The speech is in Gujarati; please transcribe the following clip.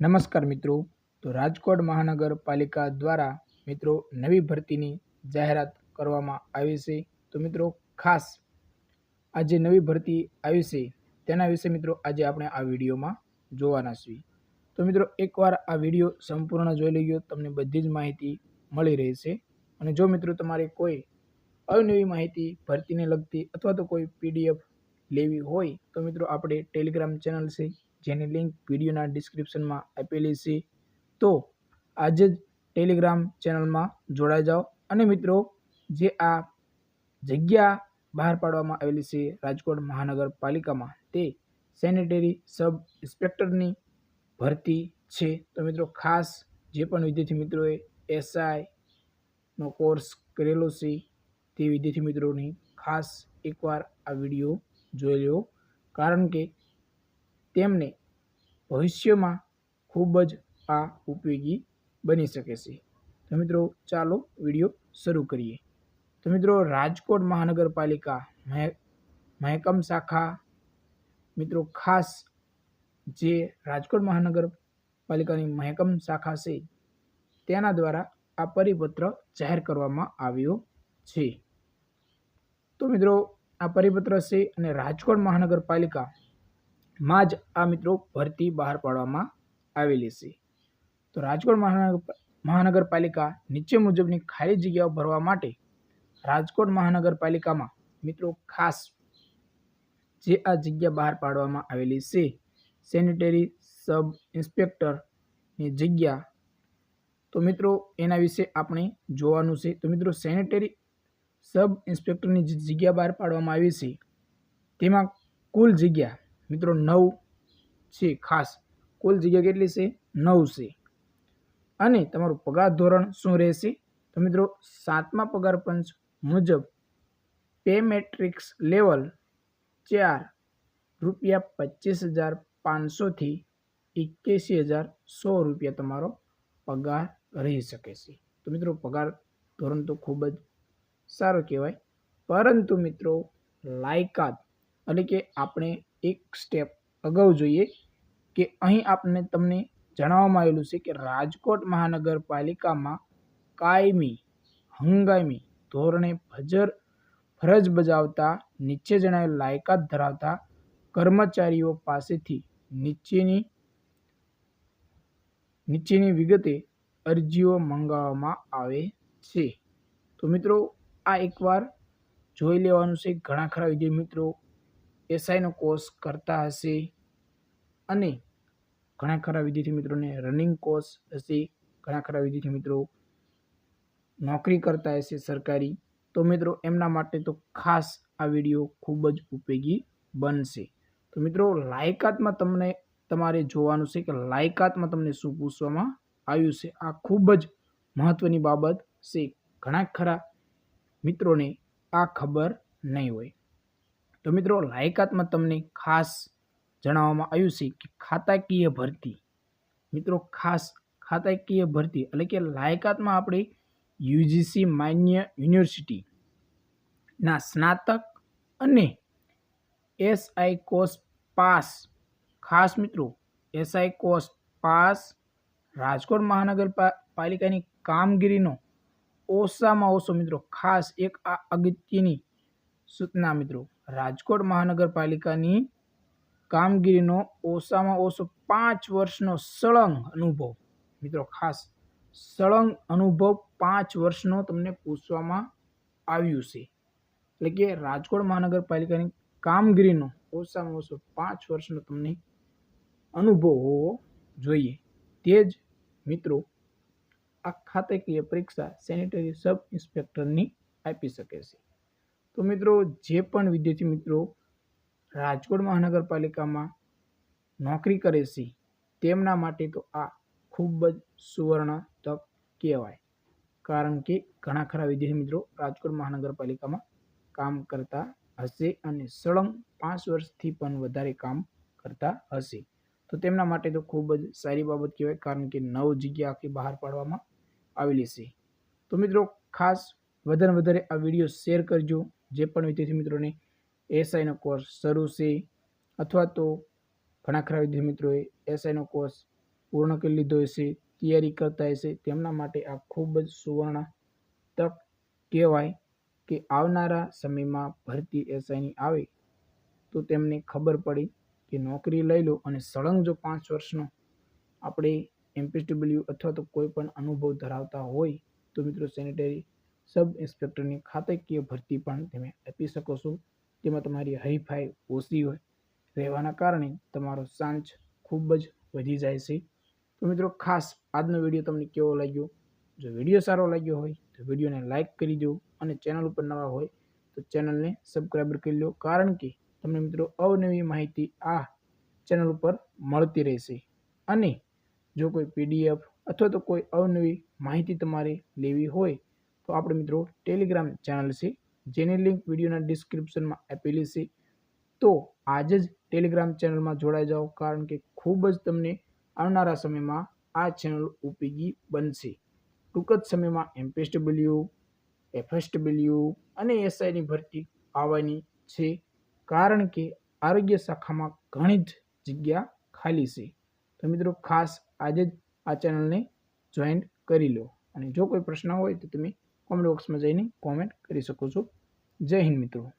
નમસ્કાર મિત્રો. તો રાજકોટ મહાનગરપાલિકા દ્વારા મિત્રો નવી ભરતીની જાહેરાત કરવામાં આવી છે. તો મિત્રો ખાસ આ જે નવી ભરતી આવી છે. તેના વિશે મિત્રો આજે આપણે આ વિડીયોમાં જોવાના છીએ. તો મિત્રો એકવાર આ વીડિયો સંપૂર્ણ જોઈ લઈએ તમને બધી જ માહિતી મળી રહેશે. અને જો મિત્રો તમારે કોઈ અવનવી માહિતી ભરતીને લગતી અથવા તો કોઈ પીડીએફ લેવી હોય તો મિત્રો આપણે ટેલિગ્રામ ચેનલ છે. જેની લિંક વિડીયોના ડિસ્ક્રિપ્શનમાં આપેલી છે. તો આજે જ ટેલિગ્રામ ચેનલમાં જોડાઈ જાઓ. અને મિત્રો, જે આ જગ્યા બહાર પાડવામાં આવેલી છે રાજકોટ મહાનગરપાલિકામાં, તે સેનેટરી સબ ઇન્સ્પેક્ટરની ભરતી છે. તો મિત્રો, ખાસ જે પણ વિદ્યાર્થી મિત્રોએ એસઆઈનો કોર્સ કરેલો છે, તે વિદ્યાર્થી મિત્રોની ખાસ એકવાર આ વીડિયો જોઈ લો કારણ કે તેમને ભવિષ્યમાં ખૂબ જ આ ઉપયોગી બની શકે છે. તો મિત્રો, ચાલો વીડિયો શરૂ કરીએ. તો મિત્રો, રાજકોટ મહાનગરપાલિકા, મહે- મહેકમ શાખા, મિત્રો, ખાસ જે રાજકોટ મહાનગરપાલિકાની મહેકમ શાખા છે, તેના દ્વારા આ પરિપત્ર જાહેર કરવામાં આવ્યો છે. તો મિત્રો, આ પરિપત્ર છે અને રાજકોટ મહાનગરપાલિકા માં જ આ મિત્રો ભરતી બહાર પાડવામાં આવેલી છે. તો રાજકોટ મહાનગર મહાનગરપાલિકા નીચે મુજબની ખાલી જગ્યાઓ ભરવા માટે રાજકોટ મહાનગરપાલિકામાં મિત્રો ખાસ જે આ જગ્યા બહાર પાડવામાં આવેલી છે, સેનિટરી સબ ઇન્સ્પેક્ટરની જગ્યા. તો મિત્રો એના વિશે આપણે જોવાનું છે. તો મિત્રો સેનિટરી સબ ઇન્સ્પેક્ટરની જગ્યા બહાર પાડવામાં આવી છે, તેમાં કુલ જગ્યા મિત્રો નવ છે ખાસ. કુલ જગ્યા કેટલી છે? નવ છે. અને તમારું પગાર ધોરણ શું રહેશે? તો મિત્રો સાતમા પગાર પંચ મુજબ પે મેટ્રિક્સ લેવલ ચાર રૂપિયા પચીસ હજાર પાંચસોથી એક્યાસી હજાર સો રૂપિયા તમારો પગાર રહી શકે છે. તો મિત્રો પગાર ધોરણ તો ખૂબ જ સારો કહેવાય. પરંતુ મિત્રો લાયકાત એટલે કે આપણે એક સ્ટેપ અગાઉ જોઈએ કે અહીં આપને તમને જણાવવામાં આવેલું છે કે રાજકોટ મહાનગરપાલિકામાં કાયમી, હંગામી ધોરણે ફજર ફરજ બજાવતા, નીચે જણાવેલ લાયકાત ધરાવતા કર્મચારીઓ પાસેથી નીચેની નીચેની વિગતે અરજીઓ મંગાવવામાં આવે છે. તો મિત્રો, આ એકવાર જોઈ લેવાનું છે. ઘણા ખરા વિદ્યાર્થી મિત્રો એસઆઈનો કોર્સ કરતા હશે. અને ઘણા ખરા વિદ્યાર્થી મિત્રોને રનિંગ કોર્સ હશે. ઘણા ખરા વિદ્યાર્થી મિત્રો નોકરી કરતા હશે સરકારી. તો મિત્રો, એમના માટે તો ખાસ આ વીડિયો ખૂબ જ ઉપયોગી બનશે. તો મિત્રો, લાયકાતમાં તમને તમારે જોવાનું છે કે લાયકાતમાં તમને શું પૂછવામાં આવ્યું છે? આ ખૂબ જ મહત્ત્વની બાબત છે. ઘણા ખરા મિત્રોને આ ખબર નહીં હોય. તો મિત્રો, લાયકાતમાં તમને ખાસ જણાવવામાં આવ્યું છે કે ખાતાકીય ભરતી. મિત્રો, ખાસ ખાતાકીય ભરતી એટલે કે લાયકાતમાં આપણે યુજીસી માન્ય યુનિવર્સિટીના સ્નાતક અને એસઆઈ કોર્સ પાસ. ખાસ મિત્રો, એસઆઈ કોર્સ પાસ રાજકોટ મહાનગરપાલિકાની કામગીરીનો ઓછામાં ઓછો મિત્રો, ખાસ એક આ અગત્યની સૂચના મિત્રો. રાજકોટ મહાનગરપાલિકાની કામગીરીનો ઓછામાં ઓછો પાંચ વર્ષનો સળંગ અનુભવ. મિત્રો, ખાસ સળંગ અનુભવ પાંચ વર્ષનો તમને પૂછવામાં આવ્યું છે. એટલે કે રાજકોટ મહાનગરપાલિકાની કામગીરીનો ઓછામાં ઓછો પાંચ વર્ષનો તમને અનુભવ હોવો જોઈએ. તે જ, મિત્રો, આ ખાતાકીય પરીક્ષા સેનિટરી સબ ઇન્સ્પેક્ટરની આપી શકે છે. તો મિત્રો, જે પણ વિદ્યાર્થી મિત્રો રાજકોટ મહાનગરપાલિકામાં નોકરી કરે છે, તેમના માટે તો આ ખૂબ જ સુવર્ણ તક કહેવાય. કારણ કે ઘણા ખરા વિદ્યાર્થી મિત્રો રાજકોટ મહાનગરપાલિકામાં કામ કરતા હશે અને સળંગ પાંચ વર્ષથી પણ વધારે કામ કરતા હશે. તો તેમના માટે તો ખૂબ જ સારી બાબત કહેવાય, કારણ કે નવ જગ્યા આખી બહાર પાડવામાં આવેલી છે. તો મિત્રો, ખાસ વધારે વધારે આ વીડિયો શેર કરજો. જે પણ વિદ્યાર્થી મિત્રોને એસઆઈનો કોર્સ, શરૂ છે અથવા તો ઘણા ખરા વિદ્યાર્થી મિત્રોએ એસઆઈનો કોર્સ પૂર્ણ કરી લીધો હશે, તૈયારી કરતા હશે, તેમના માટે આ ખૂબ જ સુવર્ણ તક કહેવાય કે આવનારા સમયમાં ભરતી એસઆઈની આવે તો તેમને ખબર પડી કે નોકરી લઈ લો અને સળંગ જો પાંચ વર્ષનો આપણે એમપીડબ્લ્યુ અથવા તો કોઈ પણ અનુભવ ધરાવતા હોય તો મિત્રો સેનેટરી સબ ઇન્સ્પેક્ટરની ખાતાકીય ભરતી પણ તમે આપી શકો છો. તેમાં તમારી હરીફાઈ ઓછી હોય, રહેવાના કારણે તમારો સાંચ ખૂબ જ વધી જાય છે. તો મિત્રો, ખાસ આજનો વીડિયો તમને કેવો લાગ્યો? જો વીડિયો સારો લાગ્યો હોય, તો વિડીયોને લાઇક કરી દો અને ચેનલ ઉપર નવા હોય, તો ચેનલને સબસ્ક્રાઈબર કરી લો. કારણ કે તમને મિત્રો અવનવી માહિતી આ ચેનલ ઉપર મળતી રહેશે. અને જો કોઈ પીડીએફ અથવા તો કોઈ અવનવી માહિતી તમારે લેવી હોય તો આપણે મિત્રો ટેલિગ્રામ ચેનલ છે, જેની લિંક વિડીયોના ડિસ્ક્રિપ્શનમાં આપેલી છે. તો આજે જ ટેલિગ્રામ ચેનલમાં જોડાઈ જાઓ, કારણ કે ખૂબ જ તમને આવનારા સમયમાં આ ચેનલ ઉપયોગી બનશે. ટૂંક જ સમયમાં એમપીએસડબલ્યુ એફએસડબલ્યુ અને એસઆઈની ભરતી આવવાની છે, કારણ કે આરોગ્ય શાખામાં ઘણી જ જગ્યા ખાલી છે. તો મિત્રો ખાસ આજે જ આ ચેનલને જોઈન કરી લો. અને જો કોઈ પ્રશ્ન હોય તો તમે કોમેન્ટ બોક્સમાં જઈને કોમેન્ટ કરી શકો છો. જય હિન્દ મિત્રો.